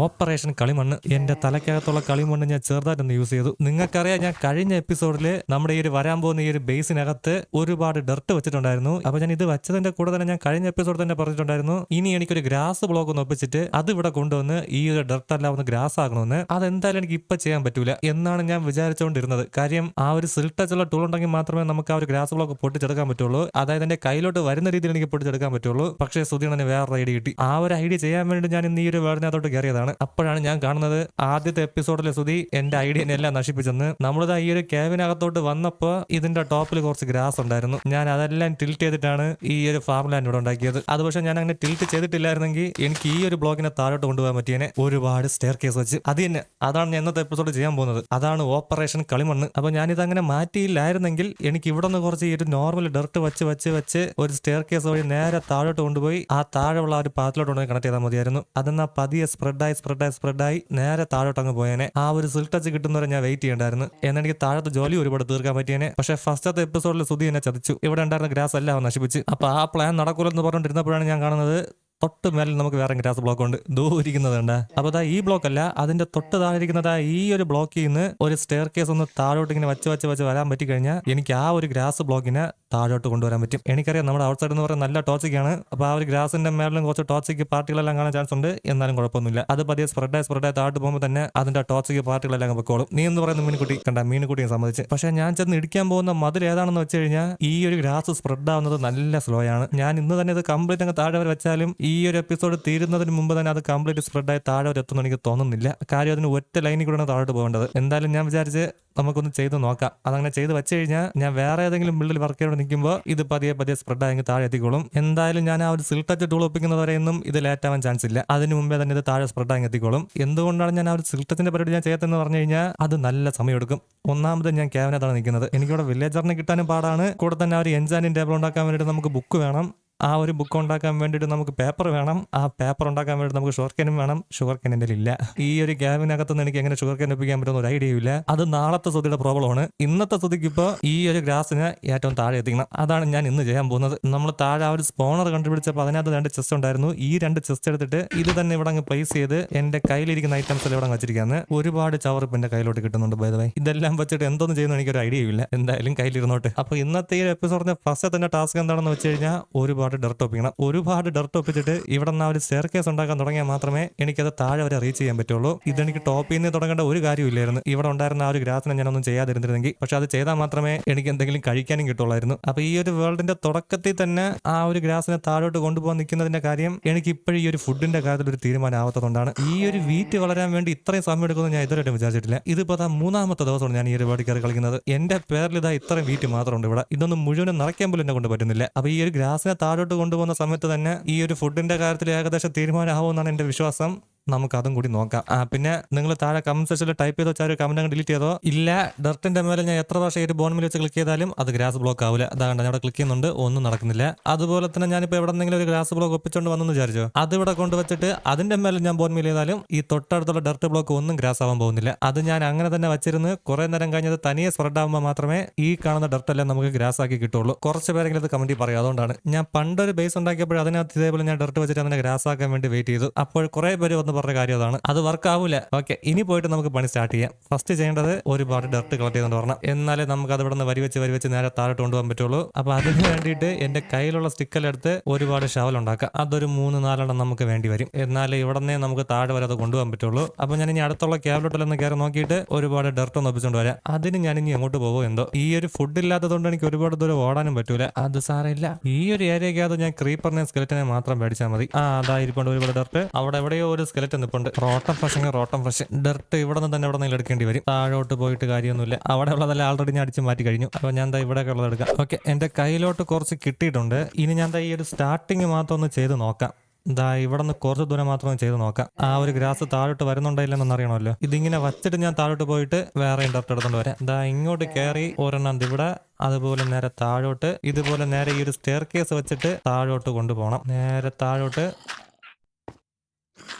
Operation കളിമണ്ണ്. എന്റെ തലക്കകത്തുള്ള കളിമണ്ണ് ഞാൻ ചെറുതായിട്ടൊന്ന് യൂസ് ചെയ്തു. നിങ്ങൾക്കറിയാം ഞാൻ കഴിഞ്ഞ എപ്പിസോഡിൽ നമ്മുടെ ഈ ഒരു വരാൻ പോകുന്ന ഈ ഒരു ബേസിനകത്ത് ഒരുപാട് ഡർട്ട് വെച്ചിട്ടുണ്ടായിരുന്നു. അപ്പൊ ഞാൻ ഇത് വെച്ചതിന്റെ കൂടെ തന്നെ ഞാൻ കഴിഞ്ഞ എപ്പിസോഡ് തന്നെ പറഞ്ഞിട്ടുണ്ടായിരുന്നു. ഇനി എനിക്കൊരു ഗ്രാസ് ബ്ലോക്ക് ഒന്ന് ഒപ്പിച്ചിട്ട് അത് ഇവിടെ കൊണ്ടുവന്ന് ഈ ഒരു ഡർട്ട് എല്ലാം ഒന്ന് ഗ്രാസ് ആകണമെന്ന് അതെന്തായാലും എനിക്ക് ഇപ്പൊ ചെയ്യാൻ പറ്റൂല എന്നാണ് ഞാൻ വിചാരിച്ചുകൊണ്ടിരുന്നത് കാര്യം ആ ഒരു സിൽട്ടച്ചുള്ള ടൂൾ ഉണ്ടെങ്കിൽ മാത്രമേ നമുക്ക് ആ ഒരു ഗ്രാസ് ബ്ലോക്ക് പൊട്ടിച്ചെടുക്കാൻ പറ്റുള്ളൂ. അതായത് എന്റെ കയ്യിലോട്ട് വരുന്ന രീതിയിൽ എനിക്ക് പൊട്ടിച്ചെടുക്കാൻ പറ്റുള്ളൂ. പക്ഷേ സുധീണന് വേറെ ഐഡിയ കിട്ടി. ആ ഒരു ഐഡിയ ചെയ്യാൻ വേണ്ടി ഞാൻ ഇന്ന് ഈ ഒരു വേർഡിനകത്തോട്ട് കയറിയതാണ് അപ്പോഴാണ് ഞാൻ കാണുന്നത് ആദ്യത്തെ എപ്പിസോഡിലെ സുതി എന്റെ ഐഡിയനെ എല്ലാം നശിപ്പിച്ചെന്ന്. നമ്മളിതാ ഈ ഒരു ക്യാബിനകത്തോട്ട് വന്നപ്പോ ഇതിന്റെ ടോപ്പിൽ കുറച്ച് ഗ്രാസ് ഉണ്ടായിരുന്നു. ഞാൻ അതെല്ലാം ടിൽറ്റ് ചെയ്തിട്ടാണ് ഈ ഒരു ഫാം ലാൻഡ് ഇവിടെ ഉണ്ടാക്കിയത്. അത് പക്ഷേ ഞാൻ അങ്ങനെ ടിൽറ്റ് ചെയ്തിട്ടില്ലായിരുന്നെങ്കിൽ എനിക്ക് ഈ ഒരു ബ്ലോക്കിനെ താഴോട്ട് കൊണ്ടുപോകാൻ പറ്റിയനെ. ഒരുപാട് സ്റ്റെയർ കേസ് വെച്ച്. അത് തന്നെ. അതാണ് ഞാൻ ഇന്നത്തെ എപ്പിസോഡ് ചെയ്യാൻ പോകുന്നത്. അതാണ് ഓപ്പറേഷൻ കളിമണ്ണ്. അപ്പൊ ഞാനിത് അങ്ങനെ മാറ്റിയില്ലായിരുന്നെങ്കിൽ എനിക്ക് ഇവിടെ നിന്ന് കുറച്ച് ഈ ഒരു നോർമൽ ഡെർട്ട് വെച്ച് വെച്ച് വെച്ച് ഒരു സ്റ്റെയർ കേസ് വഴി നേരെ താഴോട്ട് കൊണ്ടുപോയി ആ താഴെയുള്ള ആ ഒരു പാത്തിലോട്ട് കൊണ്ടുപോയി കണക്ട് ചെയ്താൽ മതിയായിരുന്നു. അതെന്നാ പതിയെ സ്പ്രെഡായി സ്പ്രെഡായി സ്പ്രെഡായി സ്പ്രെഡായി നേരെ താഴോട്ടങ്ങ് പോയേനെ. ആ ഒരു സിൽ ടച്ച് കിട്ടുന്നവരെ ഞാൻ വെയിറ്റ് ചെയ്യണ്ടായിരുന്നു. എന്നെനിക്ക് താഴത്തെ ജോലി ഒരുപാട് തീർക്കാൻ പറ്റിയേനെ. പക്ഷേ ഫസ്റ്റത്തെ എപ്പിസോഡിൽ സുധി എന്നെ ചതിച്ചു. ഇവിടെ ഉണ്ടായിരുന്ന ഗ്രാസ് എല്ലാം നശിപ്പിച്ച്. അപ്പൊ ആ പ്ലാൻ നടക്കൂലെന്ന് പറഞ്ഞിരുന്നപ്പോഴാണ് ഞാൻ കാണുന്നത് തൊട്ട് മേലിൽ നമുക്ക് വേറെ ഗ്രാസ് ബ്ലോക്ക് ഉണ്ട്. ദൂരിക്കുന്നത് ഉണ്ട് അപ്പൊ ദാ ഈ ബ്ലോക്ക് അല്ല അതിന്റെ തൊട്ട് താഴെ ഇരിക്കുന്നത് ഈ ഒരു ബ്ലോക്കിൽ നിന്ന് ഒരു സ്റ്റെയർ കേസ് ഒന്ന് താഴോട്ട് ഇങ്ങനെ വച്ച് വച്ച് വെച്ച് വരാൻ പറ്റി കഴിഞ്ഞാൽ എനിക്ക് ആ ഒരു ഗ്രാസ് ബ്ലോക്കിനെ താഴോട്ട് കൊണ്ടുവരാൻ പറ്റും. എനിക്കറിയാം നമ്മുടെ ഔട്ട്സൈഡ് എന്ന് പറയുന്നത് നല്ല ടോക്സിക്കാണ് അപ്പൊ ആ ഒരു ഗ്രാസിന്റെ മേളിലും കുറച്ച് ടോക്സിക് പാർട്ടികളെല്ലാം കാണാൻ ചാൻസ് ഉണ്ട്. എന്നാലും കുഴപ്പമൊന്നുമില്ല. അത് പതിയെ സ്പ്രെഡായി സ്പ്രെഡായി താഴോട്ട് പോകുമ്പോൾ തന്നെ അതിന്റെ ടോക്സിക് പാർട്ടികളെല്ലാം പൊക്കോളും. നീ എന്ന് പറയുന്ന മീൻകുട്ടി കണ്ട മീൻകുട്ടിയെ സംബന്ധിച്ച്. പക്ഷെ ഞാൻ ചെന്ന് ഇടിക്കാൻ പോകുന്ന മതിൽ ഏതാണെന്ന് വെച്ച് കഴിഞ്ഞാൽ ഈ ഒരു ഗ്രാസ് സ്പ്രെഡ് ആവുന്നത് നല്ല സ്ലോ ആണ്. ഞാൻ ഇന്ന് തന്നെ ഇത് കംപ്ലീറ്റ് അങ്ങ് താഴെ വരെ വെച്ചാലും ഈ ഒരു എപ്പിസോഡ് തീരുന്നതിന് മുമ്പ് തന്നെ അത് കംപ്ലീറ്റ് സ്പ്രെഡായി താഴെ വരെ എത്തുമെന്ന് എനിക്ക് തോന്നുന്നില്ല. കാര്യം അതിന് ഒറ്റ ലൈനിൽ കൂടെയാണ് താഴോട്ട് പോകേണ്ടത്. എന്തായാലും ഞാൻ വിചാരിച്ച് നമുക്കൊന്ന് ചെയ്ത് നോക്കാം. അതങ്ങനെ ചെയ്ത് വെച്ച് കഴിഞ്ഞാൽ ഞാൻ വേറെ ഏതെങ്കിലും ബിൽഡിൽ വർക്ക് ചെയ്ത് നിൽക്കുമ്പോൾ ഇത് പതിയെ പതിയെ സ്പ്രെഡ് ആയെങ്കിൽ താഴെ എത്തിക്കോളും. എന്തായാലും ഞാൻ ആ ഒരു സിൽ ടച്ച് ടൂൾ ഒപ്പിക്കുന്നവരെയൊന്നും ഇത് ലേറ്റ് ആവാൻ ചാൻസ് ഇല്ല. അതിന് മുമ്പേ തന്നെ ഇത് താഴെ സ്പ്രെഡ് ആയി എത്തിക്കോളും. എന്തുകൊണ്ടാണ് ഞാൻ ആ ഒരു സിൽ പരിപാടി ഞാൻ ചെയ്തതെന്ന് പറഞ്ഞു കഴിഞ്ഞാൽ അത് നല്ല സമയമെടുക്കും ഒന്നാമത് ഞാൻ ക്യാബിനകത്താണ് നിൽക്കുന്നത്. എനിക്കിവിടെ വില്ലേജറിനെ കിട്ടാനും പാടാണ്. കൂടെ തന്നെ ആ ഒരു എൻജാനിൻ ടേബിൾ ഉണ്ടാക്കാൻ വേണ്ടിയിട്ട് നമുക്ക് ബുക്ക് വേണം. ആ ഒരു ബുക്ക് ഉണ്ടാക്കാൻ വേണ്ടിയിട്ട് നമുക്ക് പേപ്പർ വേണം. ആ പേപ്പർ ഉണ്ടാക്കാൻ വേണ്ടി നമുക്ക് ഷുഗർ കെനും വേണം. ഷുഗർ കെൻ എന്റെ ഇല്ല ഈ ഒരു ക്യാബിനകത്ത് നിന്ന് എനിക്ക് എങ്ങനെ ഷുഗർ കെൻ ഒപ്പിക്കാൻ പറ്റുന്ന ഒരു ഐഡിയ ഇല്ല. അത് നാളത്തെ സ്വതിയുടെ പ്രോബ്ലം ആണ്. ഇന്നത്തെ സ്തുതിക്ക് ഇപ്പോൾ ഈ ഒരു ഗ്രാസിന് ഏറ്റവും താഴെ എത്തിക്കണം. അതാണ് ഞാൻ ഇന്ന് ചെയ്യാൻ പോകുന്നത്. നമ്മൾ താഴെ ആ ഒരു സ്പോണർ കണ്ടുപിടിച്ചപ്പോൾ അതിനകത്ത് രണ്ട് ചെസ്റ്റ് ഉണ്ടായിരുന്നു. ഈ രണ്ട് ചെസ്റ്റ് എടുത്തിട്ട് ഇത് തന്നെ ഇവിടെ അങ്ങ് പ്ലേസ് ചെയ്ത് എന്റെ കയ്യിലിരിക്കുന്ന ഐറ്റംസ് എല്ലാം ഇവിടെ വെച്ചിരിക്കുന്നത് ഒരുപാട് ചവറിപ്പ് എന്റെ കയ്യിലോട്ട് കിട്ടുന്നുണ്ട് ബൈ ദ വൈ ഇതെല്ലാം വെച്ചിട്ട് എന്തൊന്നും ചെയ്യുന്ന എനിക്കൊരു ഐഡിയ ഇല്ല. എന്തായാലും കയ്യിലിരുന്നോട്ട്. അപ്പോൾ ഇന്നത്തെ ഈ എപ്പിസോഡിന്റെ ഫസ്റ്റ് തന്നെ ടാസ്ക് എന്താണെന്ന് വെച്ച് കഴിഞ്ഞാൽ ഒരുപാട് ഡർട്ട് ഒപ്പിക്കണം ഒരുപാട് ഡർട്ട് ഒപ്പിച്ചിട്ട് ഇവിടെ നിന്ന് ഒരു സ്റ്റെയർ ഉണ്ടാക്കാൻ തുടങ്ങിയാൽ മാത്രമേ എനിക്കത് താഴെ വരെ റീച്ച് ചെയ്യാൻ പറ്റുള്ളൂ. ഇതെനിക്ക് ടോപ്പിൽ നിന്ന് തുടങ്ങേണ്ട ഒരു കാര്യമില്ലായിരുന്നു ഇവിടെ ഉണ്ടായിരുന്ന ആ ഒരു ഗ്രാസിനെ ഞാനൊന്നും ചെയ്യാതിരുന്നിരുന്നെങ്കിൽ പക്ഷെ അത് ചെയ്താൽ മാത്രമേ എനിക്ക് എന്തെങ്കിലും കഴിക്കാനും കിട്ടുള്ളായിരുന്നു. അപ്പൊ ഈ ഒരു വേൾഡിന്റെ തുടക്കത്തിൽ തന്നെ ആ ഒരു ഗ്രാസിനെ താഴോട്ട് കൊണ്ടുപോകാൻ നിൽക്കുന്നതിന്റെ കാര്യം എനിക്ക് ഇപ്പോഴും ഈ ഒരു ഫുഡിന്റെ കാര്യത്തിൽ ഒരു തീരുമാനമാവാത്തതുകൊണ്ടാണ്. ഈ ഒരു വീറ്റ് വളരാൻ വേണ്ടി ഇത്രയും സമയം എടുക്കുമെന്ന് ഞാൻ ഇതുവരെ വിചാരിച്ചിട്ടില്ല. ഇതിപ്പോ അതാ മൂന്നാമത്തെ ദിവസമാണ് ഞാൻ ഈ ഒരു വേർഡ് കയറി കളിക്കുന്നത്. എന്റെ പേരിൽ ഇതാ ഇത്രയും വീറ്റ് മാത്രമുണ്ട് ഇവിടെ. ഇതൊന്നും മുഴുവനും നിറയ്ക്കാൻ പോലും എന്നെ കൊണ്ട് പറ്റുന്നില്ല. അപ്പൊ ഈ ഒരു ഗ്രാസിനെ താഴോട്ട് കൊണ്ടുപോകുന്ന സമയത്ത് തന്നെ ഈ ഒരു ഫുഡിന്റെ കാര്യത്തിൽ ഏകദേശം തീരുമാനമാവുമെന്നാണ് എന്റെ വിശ്വാസം. നമുക്ക് അതും കൂടി നോക്കാം. പിന്നെ നിങ്ങൾ താഴെ കമന്റ് സെക്ഷനിൽ ടൈപ്പ് ചെയ്തോ വെച്ചാൽ കമന്റ് അങ്ങ് ഡിലീറ്റ് ചെയ്തോ? ഇല്ല ഡർട്ടിന്റെ മേലെ ഞാൻ എത്ര പ്രാവശ്യം ഒരു ബോൺ മേൽ വെച്ച് ക്ലിക്ക് ചെയ്താലും അത് ഗ്രാസ് ബ്ലോക്ക് ആവില്ല അതാണ് ഞാൻ ക്ലിക്ക് ചെയ്യുന്നുണ്ട് ഒന്നും നടക്കുന്നില്ല. അതുപോലെ തന്നെ ഞാനിപ്പോൾ എവിടെ നിന്നെങ്കിലും ഒരു ഗ്രാസ് ബ്ലോക്ക് ഒപ്പിച്ചുകൊണ്ട് വന്നെന്ന് വിചാരിച്ചോ? അത് ഇവിടെ കൊണ്ടുവച്ചിട്ട് അതിന്റെ മേലെ ഞാൻ ബോൺ മേൽ ചെയ്താലും ഈ തൊട്ടടുത്തുള്ള ഡർട്ട് ബ്ലോക്ക് ഒന്നും ഗ്രാസ് ആവാൻ പോകുന്നില്ല. അത് ഞാൻ അങ്ങനെ തന്നെ വെച്ചിരുന്ന് കുറെ നേരം കഴിഞ്ഞത് തനിയെ സ്പ്രെഡ് ആകുമ്പോൾ മാത്രമേ ഈ കാണുന്ന ഡർട്ട് എല്ലാം നമുക്ക് ഗ്രാസ് ആക്കി കിട്ടുള്ളൂ. കുറച്ച് പേരെങ്കിലും അത് കമന്റി പറയും അതുകൊണ്ടാണ്. ഞാൻ പണ്ടൊരു ബേസ് ഉണ്ടാക്കിയപ്പോൾ അതിനകത്ത് ഇതേപോലെ ഞാൻ ഡർട്ട് വെച്ചിട്ട് അതിനെ ഗ്രാസ് ആക്കാൻ വേണ്ടി വെയിറ്റ് ചെയ്തു. അപ്പോൾ കുറെ പേര് വന്ന് പറഞ്ഞ കാര്യം അതാണ്. അത് വർക്ക് ആവൂല. ഓക്കെ ഇനി പോയിട്ട് നമുക്ക് പണി സ്റ്റാർട്ട് ചെയ്യാം. ഫസ്റ്റ് ചെയ്യേണ്ടത് ഒരുപാട് ഡർട്ട് കളക്ട് ചെയ്തുകൊണ്ട് വരണം. എന്നാലേ നമുക്ക് അത് ഇവിടെ നിന്ന് വരി വെച്ച് നേരെ താഴോട്ട് കൊണ്ടുപോകാൻ പറ്റുള്ളൂ. അപ്പൊ അതിന് വേണ്ടിയിട്ട് എന്റെ കയ്യിലുള്ള സ്റ്റിക്കലെടുത്ത് ഒരുപാട് ഷവൽ ഉണ്ടാക്കാം. അതൊരു മൂന്ന് നാലെണ്ണം നമുക്ക് വേണ്ടി വരും. എന്നാലേ ഇവിടെ നമുക്ക് താഴെ വരെ അത് കൊണ്ടുപോകാൻ പറ്റുള്ളൂ. അപ്പൊ ഞാൻ ഇനി അടുത്തുള്ള ക്യാബിലോട്ടിലൊന്ന് കയറി നോക്കിയിട്ട് ഒരുപാട് ഡർട്ട് ഒന്ന് ഒപ്പിച്ചുകൊണ്ട് വരാം. അതിന് ഞാൻ ഇനി എങ്ങോട്ട് പോകുമോ എന്തോ. ഈ ഒരു ഫുഡ് ഇല്ലാത്തതുകൊണ്ട് എനിക്ക് ഒരുപാട് ദൂരം ഓടാനും പറ്റൂല. അത് സാരമില്ല. ഈ ഒരു ഏരിയക്കകത്ത് ഞാൻ ക്രീപ്പറിനെ സ്കെലറ്റിനെ മാത്രം പേടിച്ചാൽ മതി. ആ അതായിരിക്കും ഒരുപാട് ഡർട്ട് അവിടെ എവിടെയോ ഒരു സ്കെലറ്റ് നിപ്പുണ്ട്. റോട്ടം ഫ്രഷിങ് റോട്ടം ഫ്രഷ് ഡെർട്ട് ഇവിടെ നിന്ന് തന്നെ ഇവിടെ നിന്ന് എടുക്കേണ്ടി വരും. താഴോട്ട് പോയിട്ട് കാര്യമൊന്നുമില്ല. അവിടെ ഉള്ളതെല്ലാം ആൾറെഡി ഞാൻ അടിച്ച് മാറ്റി കഴിഞ്ഞു. അപ്പൊ ഞാൻ എന്താ ഇവിടെ ഉള്ളത് എടുക്കാം. ഓക്കെ എന്റെ കയ്യിലോട്ട് കുറച്ച് കിട്ടിയിട്ടുണ്ട്. ഇനി ഞാൻ എന്താ ഈ ഒരു സ്റ്റാർട്ടിങ് മാത്രം ഒന്ന് ചെയ്ത് നോക്കാം. ദാ ഇവിടെ നിന്ന് കുറച്ച് ദൂരം മാത്രം ചെയ്ത് നോക്കാം. ആ ഒരു ഗ്രാസ് താഴോട്ട് വരുന്നുണ്ടോ അറിയണമല്ലോ. ഇതിങ്ങനെ വച്ചിട്ട് ഞാൻ താഴോട്ട് പോയിട്ട് വേറെ ഡർട്ട് എടുത്തോണ്ട് വരാം. ദാ ഇങ്ങോട്ട് കയറി ഒരെണ്ണം ഇവിടെ അതുപോലെ നേരെ താഴോട്ട് ഇതുപോലെ നേരെ ഈ ഒരു സ്റ്റെയർ കേസ് വെച്ചിട്ട് താഴോട്ട് കൊണ്ടുപോകണം. നേരെ താഴോട്ട്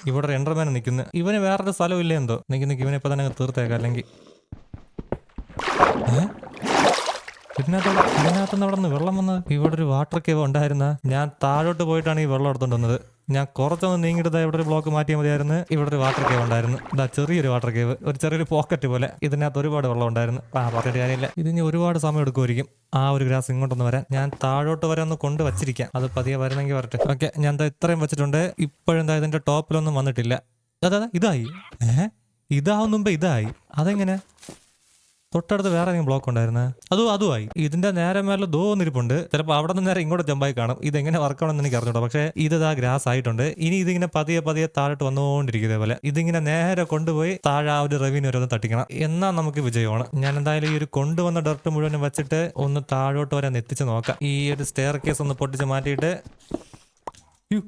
ഇവിടെ ഒരു നിൽക്കുന്നു. ഇവന് വേറൊരു സ്ഥലം ഇല്ലേ എന്തോ. നിൽക്കുന്ന നിൽക്കി ഇവനെ ഇപ്പൊ തന്നെ തീർത്തേക്കാം. അല്ലെങ്കിൽ ഏ? ഇതിനകത്ത് നിന്ന് വെള്ളം വന്നത് ഇവിടെ ഒരു വാട്ടർ കേവ് ഉണ്ടായിരുന്ന. ഞാൻ താഴോട്ട് പോയിട്ടാണ് ഈ വെള്ളം എടുത്തോണ്ട് വന്നത്. ഞാൻ കുറച്ചൊന്ന് നീങ്ങിട്ട് ഇവിടെ ഒരു ബ്ലോക്ക് മാറ്റിയാൽ മതിയായിരുന്നു. ഇവിടെ ഒരു വാട്ടർ കേവ് ഉണ്ടായിരുന്നു. ഇതാ ചെറിയൊരു വാട്ടർ കേവ് ഒരു ചെറിയൊരു പോക്കറ്റ് പോലെ. ഇതിനകത്ത് ഒരുപാട് വെള്ളം ഉണ്ടായിരുന്നു. ആ പറഞ്ഞിട്ട് കാര്യമില്ല. ഇതിന് ഒരുപാട് സമയം എടുക്കുമായിരിക്കും. ആ ഒരു ഗ്രാസ് ഇങ്ങോട്ടൊന്ന് വരാൻ. ഞാൻ താഴോട്ട് വരെ ഒന്ന് കൊണ്ട് വച്ചിരിക്കാം. അത് പതിയെ വരണമെങ്കിൽ വരട്ടെ. ഓക്കെ ഞാൻ എന്താ ഇത്രയും വെച്ചിട്ടുണ്ട്. ഇപ്പോഴും ദാ ഇതിന്റെ ടോപ്പിലൊന്നും വന്നിട്ടില്ല. അതാ ഇതായി. ഏഹ് ഇതാവും ഇതായി. അതെങ്ങനെ? തൊട്ടടുത്ത് വേറെ ഏതെങ്കിലും ബ്ലോക്ക് ഉണ്ടായിരുന്നേ? അതും അതുമായി. ഇതിന്റെ നേരെ മേലെ ദോ ഒന്നിരിപ്പുണ്ട് ചിലപ്പോൾ അവിടെ നിന്ന് നേരെ ഇങ്ങോട്ട് ജമ്പായി കാണും. ഇതെങ്ങനെ വർക്കാണെന്ന് എനിക്ക് അറിഞ്ഞോ പക്ഷേ ഇത് ആ ഗ്രാസ് ആയിട്ടുണ്ട്. ഇനി ഇതിങ്ങനെ പതിയെ പതിയെ താഴോട്ട് വന്നുകൊണ്ടിരിക്കുന്നത് പോലെ ഇതിങ്ങനെ നേരെ കൊണ്ടുപോയി താഴെ ആ ഒരു റെവന്യൂ വരെ ഒന്ന് തട്ടിക്കണം. എന്നാ നമുക്ക് വിജയമാണ്. ഞാൻ എന്തായാലും ഈ ഒരു കൊണ്ടുവന്ന ഡർട്ട് മുഴുവനും വെച്ചിട്ട് ഒന്ന് താഴോട്ട് വരെ ഒന്ന് എത്തിച്ച് നോക്കാം. ഈ ഒരു സ്റ്റെയർ കേസ് ഒന്ന് പൊട്ടിച്ച് മാറ്റിയിട്ട് യ്യോ.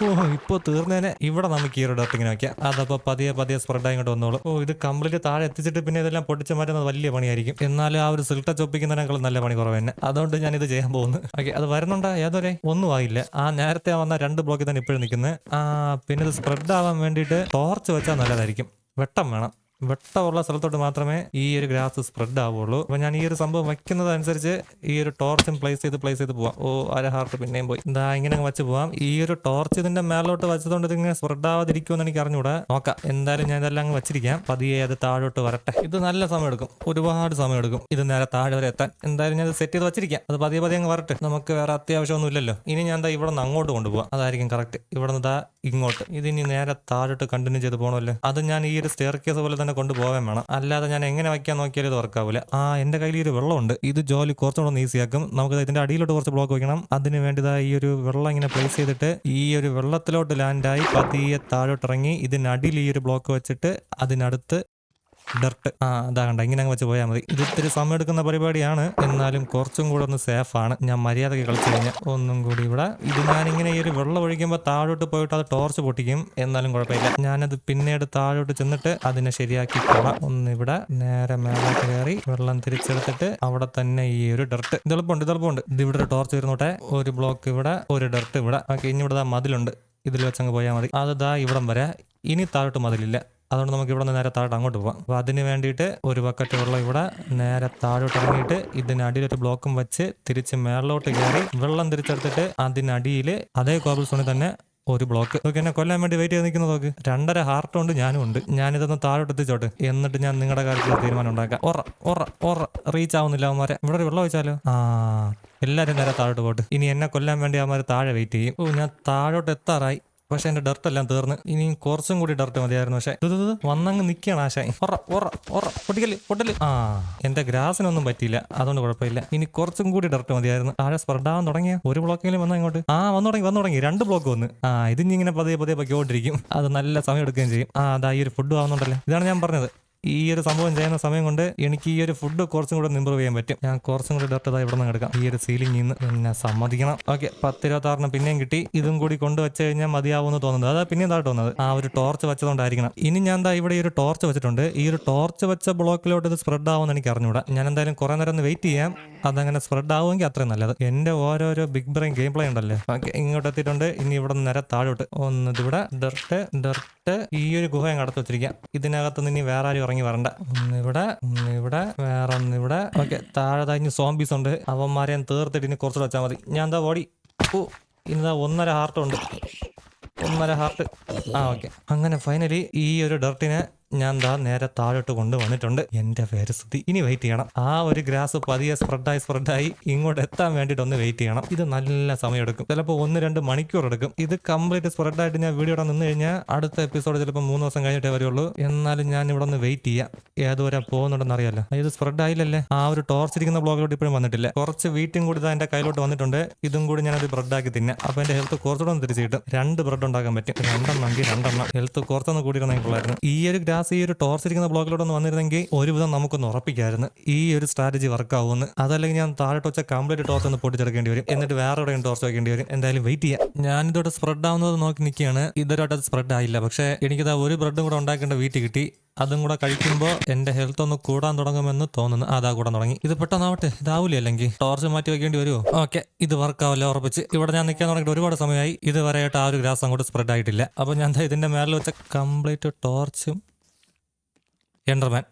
ഓ ഇപ്പൊ തീർന്നേനെ. ഇവിടെ നമുക്ക് ഈ ഒരു ഡർട്ട് ഇങ്ങനെ വെക്കാം. അതപ്പോ പതിയെ പതിയെ സ്പ്രെഡ് ആയിട്ട് വന്നോളൂ. ഓ ഇത് കംപ്ലീറ്റ് താഴെ എത്തിച്ചിട്ട് പിന്നെ ഇതെല്ലാം പൊട്ടിച്ച് മാറ്റുന്നത് വലിയ പണിയായിരിക്കും. എന്നാലും ആ ഒരു സിൽട്ട ചൊപ്പിക്കുന്നതിനേക്കാൾ നല്ല പണി കുറവ് തന്നെ അതുകൊണ്ട് ഞാൻ ഇത് ചെയ്യാൻ പോകുന്നു. ഓക്കെ അത് വരുന്നുണ്ടോ? ഏതൊരു ഒന്നും ആയില്ല. ആ നേരത്തെ വന്ന രണ്ട് ബ്ലോക്കിൽ തന്നെ ഇപ്പോഴും നിൽക്കുന്നത് ആ പിന്നെ ഇത് സ്പ്രെഡ് ആവാൻ വേണ്ടിയിട്ട് ടോർച്ച് വെച്ചാൽ നല്ലതായിരിക്കും. വെട്ടം വേണം. വെട്ടമുള്ള സ്ഥലത്തോട്ട് മാത്രമേ ഈ ഒരു ഗ്രാസ് സ്പ്രെഡ് ആവുള്ളൂ അപ്പൊ ഞാൻ ഈ ഒരു സംഭവം വെക്കുന്നത് അനുസരിച്ച് ഈ ഒരു ടോർച്ചും പ്ലേസ് ചെയ്ത് പ്ലേസ് ചെയ്ത് പോവാം. ഓ അര ഹാർട്ട് പിന്നെയും പോയി. എന്താ ഇങ്ങനെ വെച്ച് പോവാം. ഈ ഒരു ടോർച്ച് ഇതിന്റെ മേലോട്ട് വെച്ചതുകൊണ്ട് ഇതിങ്ങനെ സ്പ്രെഡ് ആവാതിരിക്കുമെന്ന് എനിക്ക് അറിഞ്ഞൂടാ. നോക്കാം. എന്തായാലും ഞാൻ ഇതെല്ലാം അങ്ങ് വെച്ചിരിക്കാം. പതിയെ അത് താഴോട്ട് വരട്ടെ. ഇത് നല്ല സമയം എടുക്കും ഒരുപാട് സമയം എടുക്കും ഇത് നേരെ താഴെ വരെ എത്താൻ. എന്തായാലും ഞാൻ സെറ്റ് ചെയ്ത് വെച്ചിരിക്കാം. അത് പതിയെ പതിയെ അങ്ങ് വരട്ടെ. നമുക്ക് വേറെ അത്യാവശ്യമൊന്നും ഇല്ലല്ലോ ഇനി ഞാൻ എന്താ ഇവിടെ നിന്ന് അങ്ങോട്ട് കൊണ്ടുപോകാം അതായിരിക്കും കറക്റ്റ് ഇവിടെ നിന്ന് ഇങ്ങോട്ട്. ഇതിനി നേരെ താഴോട്ട് കണ്ടിന്യൂ ചെയ്ത് പോകണമല്ലോ അത് ഞാൻ ഈ ഒരു സ്റ്റെയർ കേസ് പോലെ തന്നെ കൊണ്ടുപോകാൻ വേണം. അല്ലാതെ ഞാൻ എങ്ങനെ വയ്ക്കാൻ നോക്കിയാലും ഇത് വർക്കാവില്ല ആ എന്റെ കയ്യിൽ ഒരു വെള്ളമുണ്ട്. ഇത് ജോലി കുറച്ചുകൂടെ ഈസിയാക്കും നമുക്ക് ഇതിന്റെ അടിയിലോട്ട് കുറച്ച് ബ്ലോക്ക് വയ്ക്കണം അതിന് വേണ്ടിതാ ഈ ഒരു വെള്ളം ഇങ്ങനെ പ്ലേസ് ചെയ്തിട്ട് ഈ ഒരു വെള്ളത്തിലോട്ട് ലാൻഡായി പതിയെ താഴോട്ട് ഇറങ്ങി ഇതിനടിയിൽ ഈ ഒരു ബ്ലോക്ക് വെച്ചിട്ട് അതിനടുത്ത് ഡർട്ട് ആ അതാ കണ്ട ഇങ്ങനെ അങ്ങ് വെച്ച് പോയാൽ മതി. ഇത് ഇത്തിരി സമയം എടുക്കുന്ന പരിപാടിയാണ്. എന്നാലും കുറച്ചും കൂടെ ഒന്ന് സേഫ് ആണ്. ഞാൻ മര്യാദയ്ക്ക് കളിച്ചു കഴിഞ്ഞാൽ ഒന്നും കൂടി ഇവിടെ ഇത് ഞാൻ ഇങ്ങനെ ഈ ഒരു വെള്ളം ഒഴിക്കുമ്പോൾ താഴോട്ട് പോയിട്ട് അത് ടോർച്ച് പൊട്ടിക്കും. എന്നാലും കുഴപ്പമില്ല. ഞാനത് പിന്നീട് താഴോട്ട് ചെന്നിട്ട് അതിനെ ശരിയാക്കി കൊള്ളാം ഒന്ന് ഇവിടെ നേരെ മേലെ കയറി വെള്ളം തിരിച്ചെടുത്തിട്ട് അവിടെ തന്നെ ഈ ഒരു ഡർട്ട് ഇത് എളുപ്പമുണ്ട് ഇത് എളുപ്പമുണ്ട്. ഇത് ഇവിടെ ഒരു ടോർച്ച് വരുന്നോട്ടെ. ഒരു ബ്ലോക്ക് ഇവിടെ ഒരു ഡർട്ട് ഇവിടെ. ഓക്കെ ഇനി ഇവിടെ മതിലുണ്ട്. ഇതിൽ വെച്ചങ്ങ് പോയാൽ മതി. അത് ദാ ഇവിടം വരെ. ഇനി താഴോട്ട് മതിലില്ല. അതുകൊണ്ട് നമുക്ക് ഇവിടെ നിന്ന് നേരെ താഴോട്ട് അങ്ങോട്ട് പോകാം അപ്പോൾ അതിന് വേണ്ടിയിട്ട് ഒരു ബക്കറ്റ് വെള്ളം ഇവിടെ നേരെ താഴോട്ട് ഇറങ്ങിയിട്ട് ഇതിനടിയിൽ ഒരു ബ്ലോക്കും വെച്ച് തിരിച്ച് മേളിലോട്ട് കയറി വെള്ളം തിരിച്ചെടുത്തിട്ട് അതിനടിയിൽ അതേ കോബിൾ സോണിൽ തന്നെ ഒരു ബ്ലോക്ക് നോക്കി എന്നെ കൊല്ലാൻ വേണ്ടി വെയിറ്റ് ചെയ്ത് നിൽക്കുന്നത് നോക്ക്. രണ്ടര ഹാർട്ട് ഉണ്ട് ഞാനും ഉണ്ട്. ഞാനിതൊന്ന് താഴോട്ട് എത്തിച്ചോട്ടെ. എന്നിട്ട് ഞാൻ നിങ്ങളുടെ കാര്യത്തിൽ തീരുമാനം ഉണ്ടാക്കാം. ഒറ ഒറ ഒറ റീച്ച് ആവുന്നില്ല അവന്മാരെ. ഇവിടെ ഒരു വെള്ളം വെച്ചാലോ ആ എല്ലാവരും നേരെ താഴോട്ട് പോട്ട്. ഇനി എന്നെ കൊല്ലാൻ വേണ്ടി അവന്മാർ താഴെ വെയിറ്റ് ചെയ്യും. ഓ ഞാൻ താഴോട്ട് എത്താറായി. പക്ഷെ എന്റെ ഡർട്ട് എല്ലാം തീർന്ന്. ഇനി കുറച്ചും കൂടി ഡർട്ട് മതിയായിരുന്നു പക്ഷെ വന്നങ്ങ് നിൽക്കണം ആശായി പൊട്ടിക്കൽ പൊട്ടൽ. ആ എന്റെ ഗ്രാസിനൊന്നും പറ്റിയില്ല. അതുകൊണ്ട് കുഴപ്പമില്ല. ഇനി കുറച്ചും കൂടി ഡർട്ട് മതിയായിരുന്നു. താഴെ സ്പ്രെഡാവാൻ തുടങ്ങിയ? ഒരു ബ്ലോക്കെങ്കിലും വന്നാൽ ഇങ്ങോട്ട്? ആ വന്നു തുടങ്ങി വന്നു തുടങ്ങി. രണ്ട് ബ്ലോക്ക് വന്ന്. ആ ഇതിനി ഇങ്ങനെ പതിയെ പതിയെ പൊയ്ക്കൊണ്ടിരിക്കും. അത് നല്ല സമയം എടുക്കുകയും ചെയ്യും. ആ അതാ ഈ ഒരു ഫുഡ് ആവുന്നുണ്ടല്ലേ ഇതാണ് ഞാൻ പറഞ്ഞത്. ഈ ഒരു സംഭവം ചെയ്യുന്ന സമയം കൊണ്ട് എനിക്ക് ഈ ഒരു ഫുഡ് കുറച്ചും കൂടെ ഇമ്പ്രൂവ് ചെയ്യാൻ പറ്റും. ഞാൻ കുറച്ചും കൂടി ഡയറക്റ്റ് ഇവിടെ നിന്ന് എടുക്കാം. ഈ ഒരു സീലിംഗിൽ നിന്ന് പിന്നെ സമ്മതിക്കണം. ഓക്കെ പത്ത് ഇരുപത്താറിന് പിന്നെയും കിട്ടി. ഇതും കൂടി കൊണ്ട് വെച്ച് കഴിഞ്ഞാൽ മതിയാവുമെന്ന് തോന്നുന്നത്. അതാ പിന്നെ എന്താ തോന്നുന്നത്. ആ ഒരു ടോർച്ച് വെച്ചതുകൊണ്ടായിരിക്കണം. ഇനി ഞാൻ എന്താ ഇവിടെ ഒരു ടോർച്ച് വെച്ചിട്ടുണ്ട്. ഈ ഒരു ടോർച്ച് വെച്ച ബ്ലോക്കിലോട്ട് ഇത് സ്പ്രെഡ് ആവുമെന്ന് എനിക്ക് അറിഞ്ഞൂടാ. ഞാൻ എന്തായാലും കുറെ നേരം വെയിറ്റ് ചെയ്യാം. അതങ്ങനെ സ്പ്രെഡ് ആവുമെങ്കിൽ അത്രയും നല്ലത്. എന്റെ ഓരോരോ ബിഗ് ബ്രെയിൻ ഗെയിം പ്ലേ ഉണ്ടല്ലേ? ഓക്കെ ഇങ്ങോട്ട് എത്തിയിട്ടുണ്ട്. ഇനി ഇവിടെ നേരെ താഴോട്ട്. ഒന്ന് ഇവിടെ ഡർട്ട് ഡർട്ട് ഈ ഒരു ഗുഹ അങ്ങ് അടച്ചു വെച്ചിരിക്കാം ഇതിനകത്ത് നിന്ന് വേറെ ആരും ഇറങ്ങി വരണ്ട. ഇവിടെ ഇവിടെ വേറെ ഇവിടെ ഓക്കെ താഴെ കഴിഞ്ഞ് സോംബീസ് ഉണ്ട്. അവന്മാരെ ഞാൻ തീർത്തിട്ട് ഇനി കുറച്ചുകൂടെ വെച്ചാൽ മതി. ഞാൻ എന്താ ഓടി. ഓ ഇന്ന് ഒന്നര ഹാർട്ട് ഉണ്ട്. ഒന്നര ഹാർട്ട് ആ ഓക്കെ. അങ്ങനെ ഫൈനലി ഈ ഒരു ഡർട്ടിനെ ഞാൻ ദാ നേരെ താഴോട്ട് കൊണ്ടുവന്നിട്ടുണ്ട്. എന്റെ പേര് സ്തുതി ഇനി വെയിറ്റ് ചെയ്യണം. ആ ഒരു ഗ്രാസ് പതിയെ സ്പ്രെഡായി സ്പ്രെഡായി ഇങ്ങോട്ട് എത്താൻ വേണ്ടിയിട്ട് ഒന്ന് വെയിറ്റ് ചെയ്യണം. ഇത് നല്ല സമയം എടുക്കും ചിലപ്പോൾ ഒന്ന് രണ്ട് മണിക്കൂർ എടുക്കും. ഇത് കംപ്ലീറ്റ് സ്പ്രെഡായിട്ട് ഞാൻ വീഡിയോ ഇവിടെ നിന്ന് കഴിഞ്ഞാൽ അടുത്ത എപ്പിസോഡ് ചിലപ്പോൾ മൂന്ന് ദിവസം കഴിഞ്ഞിട്ടേ വരുള്ളൂ. എന്നാലും ഞാൻ ഇവിടെ ഒന്ന് വെയിറ്റ് ചെയ്യാം. ഏതുവരെ പോകുന്നുണ്ടെന്ന് അറിയാലോ. ഇത് സ്പ്രെഡ് ആയില്ലല്ലേ? ആ ഒരു ടോർച്ച് ഇരിക്കുന്ന ബ്ലോഗിലോട്ട് ഇപ്പോഴും വന്നിട്ടില്ല. കുറച്ച് വീറ്റും കൂടി എന്റെ കയ്യിലോട്ട് വന്നിട്ടുണ്ട്. ഇതും കൂടി ഞാനത് ബ്രെഡാക്കി തിന്നാം. അപ്പൊ എന്റെ ഹെൽത്ത് കുറച്ചുകൂടെ ഒന്ന് തിരിച്ചു കിട്ടും. രണ്ട് ബ്രെഡ് ഉണ്ടാക്കാൻ പറ്റും. രണ്ടെണ്ണമെങ്കിൽ രണ്ടെണ്ണം. ഹെൽത്ത് കുറച്ചൊന്ന് കൂടി ഈ ഒരു ഗ്രാസ് ഈ ഒരു ടോർച്ച് ഇരിക്കുന്ന ബ്ലോക്കിലോട്ട് ഒന്ന് വന്നിരുന്നെങ്കിൽ ഒരുവിധം നമുക്കൊന്ന് ഉറപ്പിക്കായിരുന്നു. ഈ ഒരു സ്ട്രാറ്റജി വർക്ക് ആവുമെന്ന്. അതല്ലെങ്കിൽ ഞാൻ താഴോട്ട് വെച്ച കംപ്ലീറ്റ് ടോർച്ച് ഒന്ന് പൊട്ടിച്ചെടുക്കേണ്ടി വരും. എന്നിട്ട് വേറെ എവിടെയും ടോർച്ച് വെക്കേണ്ടി വരും. എന്തായാലും വെയിറ്റ് ചെയ്യാം. ഞാൻ ഇതോട്ട് സ്പ്രെഡ് ആവുന്നത് നോക്കി നിൽക്കുകയാണ് ഇതുവരായിട്ട് അത് സ്പ്രെഡ് ആയില്ല. പക്ഷേ എനിക്കിത് ഒരു ബ്രെഡും കൂടെ ഉണ്ടാക്കേണ്ട വീട്ടിൽ കിട്ടി. അതും കൂടെ കഴിക്കുമ്പോൾ എന്റെ ഹെൽത്ത് ഒന്ന് കൂടാൻ തുടങ്ങുമെന്ന് തോന്നുന്നു. അതാ കൂടാൻ തുടങ്ങി. ഇത് പെട്ടെന്നാവട്ടെ. ഇതാവൂലേ അല്ലെങ്കിൽ ടോർച്ച് മാറ്റി വെക്കേണ്ടി വരുമോ ഓക്കെ. ഇത് വർക്കാവില്ല ഉറപ്പിച്ച്. ഇവിടെ ഞാൻ നിൽക്കാൻ തുടങ്ങിയിട്ട് ഒരുപാട് സമയമായി. ഇതുവരെയായിട്ട് ആ ഒരു ഗ്രാസ് അങ്ങോട്ട് സ്പ്രെഡ് ആയിട്ടില്ല. അപ്പോൾ ഞാൻ ഇതിന്റെ മേളിൽ വെച്ച കംപ്ലീറ്റ് ടോർച്ചും എൻഡർമാൻ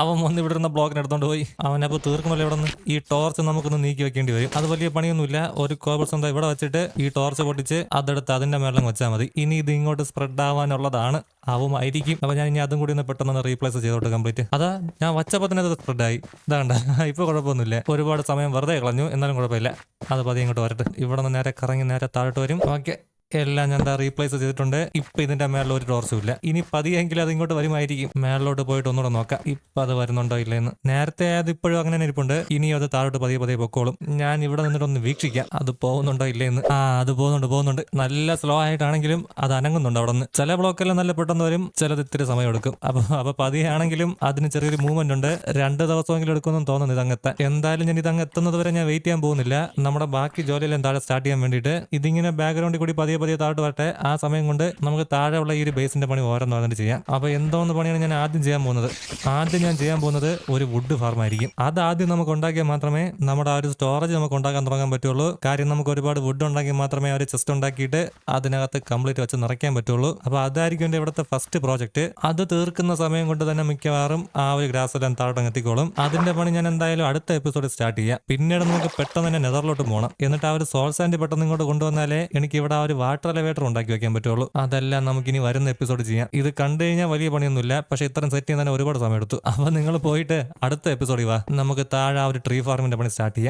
അവൻ വന്ന് ഇവിടെ ഇരുന്ന ബ്ലോക്കിന് എടുത്തോണ്ട് പോയി. അവനപ്പോൾ തീർക്കുമല്ലോ ഇവിടെ നിന്ന് ഈ ടോർച്ച് നമുക്കൊന്ന് നീക്കി വെക്കേണ്ടി വരും. അത് വലിയ പണിയൊന്നുമില്ല. ഒരു കോബിൾസ് എന്താ ഇവിടെ വെച്ചിട്ട് ഈ ടോർച്ച് പൊട്ടിച്ച് അതെടുത്ത് അതിന്റെ മേളം വെച്ചാൽ മതി. ഇനി ഇത് ഇങ്ങോട്ട് സ്പ്രെഡ് ആവാനുള്ളതാണ്. ആവുമായിരിക്കും അപ്പൊ ഞാൻ ഇനി അതും കൂടി ഒന്ന് പെട്ടെന്ന് റീപ്ലേസ് ചെയ്തോട്ടെ കംപ്ലീറ്റ് അതാ ഞാൻ വച്ചപ്പോൾ തന്നെ അത് സ്പ്രെഡ് ആയി ഇതാണ്ട ഇപ്പൊ കുഴപ്പമൊന്നുമില്ല. ഒരുപാട് സമയം വെറുതെ കളഞ്ഞു. എന്നാലും കുഴപ്പമില്ല. അത് പതി ഇങ്ങോട്ട് വരട്ടെ. ഇവിടെ നിന്ന് നേരെ കറങ്ങി നേരെ താഴോട്ട് വരും. ഓക്കെ എല്ലാം ഞാൻ റീപ്ലേസ് ചെയ്തിട്ടുണ്ട്. ഇപ്പൊ ഇതിന്റെ മേളിൽ ഒരു ടോർച്ചും ഇല്ല. ഇനി പതിയെങ്കിലും അത് ഇങ്ങോട്ട് വരുമായിരിക്കും. മേളിലോട്ട് പോയിട്ട് ഒന്നുകൂടെ നോക്കാം. ഇപ്പൊ അത് വരുന്നുണ്ടോ ഇല്ലെന്ന്. നേരത്തെ അത് ഇപ്പോഴും അങ്ങനെ ഇരിപ്പുണ്ട്. ഇനി അത് താഴോട്ട് പതിയെ പതിയെ പൊക്കോളും. ഞാൻ ഇവിടെ നിന്നിട്ട് ഒന്ന് വീക്ഷിക്കാം. അത് പോകുന്നുണ്ടോ ഇല്ലേന്ന്. ആ അത് പോകുന്നുണ്ട് പോകുന്നുണ്ട്. നല്ല സ്ലോ ആയിട്ടാണെങ്കിലും അത് അനങ്ങുന്നുണ്ട് അവിടെ നിന്ന് ചില ബ്ലോക്കെല്ലാം നല്ല പെട്ടെന്ന് വരും. ചിലത് ഇത്തിരി സമയം എടുക്കും. അപ്പൊ അപ്പൊ പതിയെ ആണെങ്കിലും അതിന് ചെറിയൊരു മൂവ്മെന്റ് ഉണ്ട്. രണ്ട് ദിവസമെങ്കിലും എടുക്കുമെന്ന് തോന്നുന്നു ഇതങ്ങെത്താൻ. എന്തായാലും ഞാൻ ഇതങ്ങ് എത്തുന്നത് വരെ ഞാൻ വെയിറ്റ് ചെയ്യാൻ പോകുന്നില്ല. നമ്മുടെ ബാക്കി ജോലിയെല്ലാം താഴെ സ്റ്റാർട്ട് ചെയ്യാൻ വേണ്ടിയിട്ട് ഇതിങ്ങനെ ബാക്ക്ഗ്രൗണ്ടിൽ കൂടി പതിയെ പതിയെ താഴോട്ട് വരട്ടെ ആ സമയം കൊണ്ട് നമുക്ക് താഴെയുള്ള ഈ ഒരു ബേസിന്റെ പണി ഓരോന്ന് പറഞ്ഞിട്ട് ചെയ്യാം. അപ്പൊ എന്തോന്ന് പണിയാണ് ഞാൻ ആദ്യം ചെയ്യാൻ പോകുന്നത്? ആദ്യം ഞാൻ ചെയ്യാൻ പോകുന്നത് ഒരു വുഡ് ഫാർം ആയിരിക്കും. അത് ആദ്യം നമുക്ക് ഉണ്ടാക്കിയാൽ മാത്രമേ നമ്മുടെ ആ ഒരു സ്റ്റോറേജ് നമുക്ക് ഉണ്ടാക്കാൻ തുടങ്ങാൻ പറ്റുള്ളൂ. കാര്യം നമുക്ക് ഒരുപാട് വുഡ് ഉണ്ടാക്കി മാത്രമേ ആ ഒരു ചെസ്റ്റ് ഉണ്ടാക്കിയിട്ട് അതിനകത്ത് കംപ്ലീറ്റ് വെച്ച് നിറയ്ക്കാൻ പറ്റുള്ളൂ. അപ്പൊ അതായിരിക്കും എന്റെ ഇവിടുത്തെ ഫസ്റ്റ് പ്രോജക്റ്റ് അത് തീർക്കുന്ന സമയം കൊണ്ട് തന്നെ മിക്കവാറും ആ ഒരു ഗ്രാസ് എല്ലാം താഴോട്ട് എത്തിക്കോളും. അതിന്റെ പണി ഞാൻ എന്തായാലും അടുത്ത എപ്പിസോഡ് സ്റ്റാർട്ട് ചെയ്യാം. പിന്നീട് നമുക്ക് പെട്ടെന്ന് തന്നെ നെതറിലോട്ട് പോകണം എന്നിട്ട് ആ ഒരു സോൾ സാൻഡ് പെട്ടെന്ന് ഇങ്ങോട്ട് കൊണ്ടുവന്നാലേ എനിക്ക് ഇവിടെ ആ ഒരു വാട്ടർ എലവേറ്റർ ഉണ്ടാക്കി വെക്കാൻ പറ്റുള്ളൂ. അതെല്ലാം നമുക്ക് ഇനി വരുന്ന എപ്പിസോഡ് ചെയ്യാം. ഇത് കണ്ടു കഴിഞ്ഞാൽ വലിയ പണിയൊന്നുമില്ല. പക്ഷെ ഇത്രയും സെറ്റ് ചെയ്യാൻ തന്നെ ഒരുപാട് സമയം എടുത്തു അപ്പൊ നിങ്ങൾ പോയിട്ട് അടുത്ത എപ്പിസോഡിൽ വാ. നമുക്ക് താഴെ ആ ഒരു ട്രീ ഫാർമിന്റെ പണി സ്റ്റാർട്ട് ചെയ്യാം.